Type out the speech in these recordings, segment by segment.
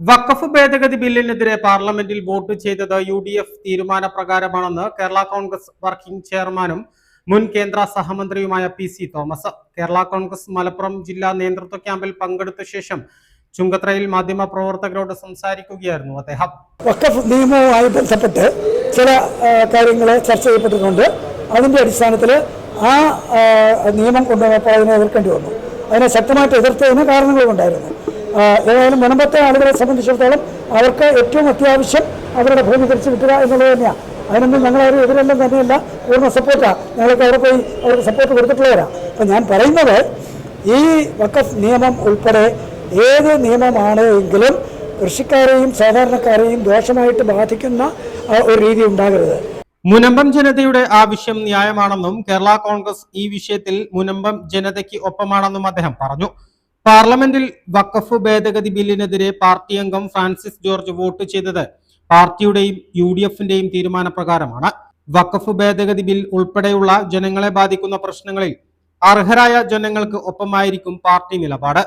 വഖഫ് ഭേദഗതി ബില്ലിനെതിരെ പാർലമെന്റിൽ വോട്ട് ചെയ്തത് യു ഡി എഫ് തീരുമാനപ്രകാരമാണെന്ന് കേരള കോൺഗ്രസ് വർക്കിംഗ് ചെയർമാനും മുൻ കേന്ദ്ര സഹമന്ത്രിയുമായ P C Thomas. Kerala Congress Malappuram ജില്ലാ നേതൃത്വ ക്യാമ്പിൽ പങ്കെടുത്ത ശേഷം ചുങ്കത്രയിൽ മാധ്യമ പ്രവർത്തകരോട് സംസാരിക്കുകയായിരുന്നു അദ്ദേഹം. വഖഫ് നിയമവുമായി ബന്ധപ്പെട്ട് ചില കാര്യങ്ങൾ ചർച്ച ചെയ്യപ്പെട്ടിട്ടുണ്ട്. അതിന്റെ അടിസ്ഥാനത്തിൽ ആ നിയമം കൊണ്ടുവന്നപ്പോൾ അതിനെ എതിർക്കേണ്ടി വന്നു. അതിനെ ശക്തമായിട്ട് എതിർത്തതിന് കാരണങ്ങളുണ്ടായിരുന്നു ഏതായാലും മുനമ്പത്തെ ആളുകളെ സംബന്ധിച്ചിടത്തോളം അവർക്ക് ഏറ്റവും അത്യാവശ്യം അവരുടെ ഭൂമി തിരിച്ചു കിട്ടുക എന്നുള്ളത് തന്നെയാണ്. അതിനൊന്നും ഞങ്ങളൊരു എതിരെല്ലാം തന്നെയല്ല. പൂർണ സപ്പോർട്ടാണ് ഞങ്ങൾക്ക് അവിടെ പോയി അവർക്ക് സപ്പോർട്ട് കൊടുത്തിട്ടുള്ളവരാണ് അപ്പം ഞാൻ പറയുന്നത് ഈ വക്കഫ് നിയമം ഉൾപ്പെടെ ഏത് നിയമമാണ് എങ്കിലും കൃഷിക്കാരെയും സാധാരണക്കാരെയും ദോഷമായിട്ട് ബാധിക്കുന്ന ഒരു രീതി ഉണ്ടാകരുത്. മുനമ്പം ജനതയുടെ ആവശ്യം ന്യായമാണെന്നും കേരള കോൺഗ്രസ് ഈ വിഷയത്തിൽ മുനമ്പം ജനതയ്ക്ക് ഒപ്പമാണെന്നും അദ്ദേഹം പറഞ്ഞു. പാർലമെന്റിൽ വഖഫ് ഭേദഗതി ബില്ലിനെതിരെ പാർട്ടി അംഗം ഫ്രാൻസിസ് ജോർജ് വോട്ട് ചെയ്തത് പാർട്ടിയുടെയും യു ഡി എഫിന്റെയും തീരുമാനപ്രകാരമാണ്. വഖഫ് ഭേദഗതി ബിൽ ഉൾപ്പെടെയുള്ള ജനങ്ങളെ ബാധിക്കുന്ന പ്രശ്നങ്ങളിൽ അർഹരായ ജനങ്ങൾക്ക് ഒപ്പമായിരിക്കും പാർട്ടി നിലപാട്.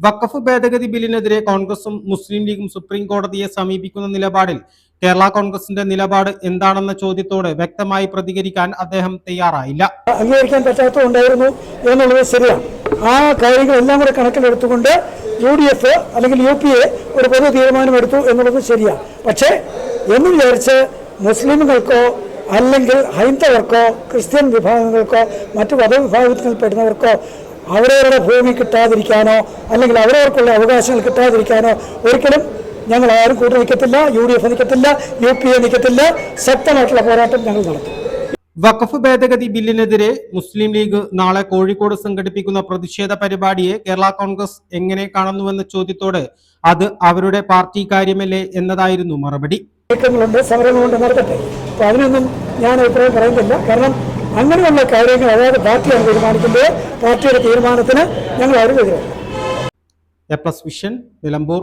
വഖഫ് ഭേദഗതി ബില്ലിനെതിരെ കോൺഗ്രസും മുസ്ലിം ലീഗും സുപ്രീം കോടതിയെ സമീപിക്കുന്ന നിലപാടിൽ കേരള കോൺഗ്രസിന്റെ നിലപാട് എന്താണെന്ന ചോദ്യത്തോട് വ്യക്തമായി പ്രതികരിക്കാൻ അദ്ദേഹം തയ്യാറായില്ല. അംഗീകരിക്കാൻ പറ്റാത്തതുണ്ടായിരുന്നു എന്നുള്ളത് ശരിയാണ്. ആ കാര്യങ്ങളെല്ലാം കൂടെ കണക്കിലെടുത്തുകൊണ്ട് യു ഡി എഫ് അല്ലെങ്കിൽ യു പി എ ഒരു പൊതു തീരുമാനമെടുത്തു എന്നുള്ളത് ശരിയാണ് പക്ഷേ എന്ന് വിചാരിച്ച് മുസ്ലിമുകൾക്കോ അല്ലെങ്കിൽ ഹൈന്ദവർക്കോ ക്രിസ്ത്യൻ വിഭാഗങ്ങൾക്കോ മറ്റു മതവിഭാഗത്തിൽപ്പെടുന്നവർക്കോ അവരവരുടെ ഭൂമി കിട്ടാതിരിക്കാനോ അല്ലെങ്കിൽ അവരവർക്കുള്ള അവകാശങ്ങൾ കിട്ടാതിരിക്കാനോ ഒരിക്കലും ഞങ്ങൾ ആരും കൂട്ടി നിൽക്കത്തില്ല യു ഡി എഫ് നിൽക്കത്തില്ല യു പി എ നിൽക്കത്തില്ല. ശക്തമായിട്ടുള്ള പോരാട്ടം ഞങ്ങൾ നടത്തും. വഖഫ് ഭേദഗതി ബില്ലിനെതിരെ മുസ്ലിം ലീഗ് നാളെ കോഴിക്കോട് സംഘടിപ്പിക്കുന്ന പ്രതിഷേധ പരിപാടിയെ കേരള കോൺഗ്രസ് എങ്ങനെ കാണുന്നുവെന്ന ചോദ്യത്തോട് അത് അവരുടെ പാർട്ടി കാര്യമല്ലേ എന്നതായിരുന്നു മറുപടി. സമരങ്ങളുണ്ട് നടത്തട്ടെ അപ്പൊ അതിനൊന്നും ഞാൻ അഭിപ്രായം പറയുന്നില്ല. കാരണം അങ്ങനെയുള്ള കാര്യങ്ങൾ അതായത് പാർട്ടിയാണ് തീരുമാനിക്കുന്നത്. പാർട്ടിയുടെ തീരുമാനത്തിന് ഞങ്ങൾ എതിരാണ് എ പ്ലസ് വിഷൻ നിലമ്പൂർ.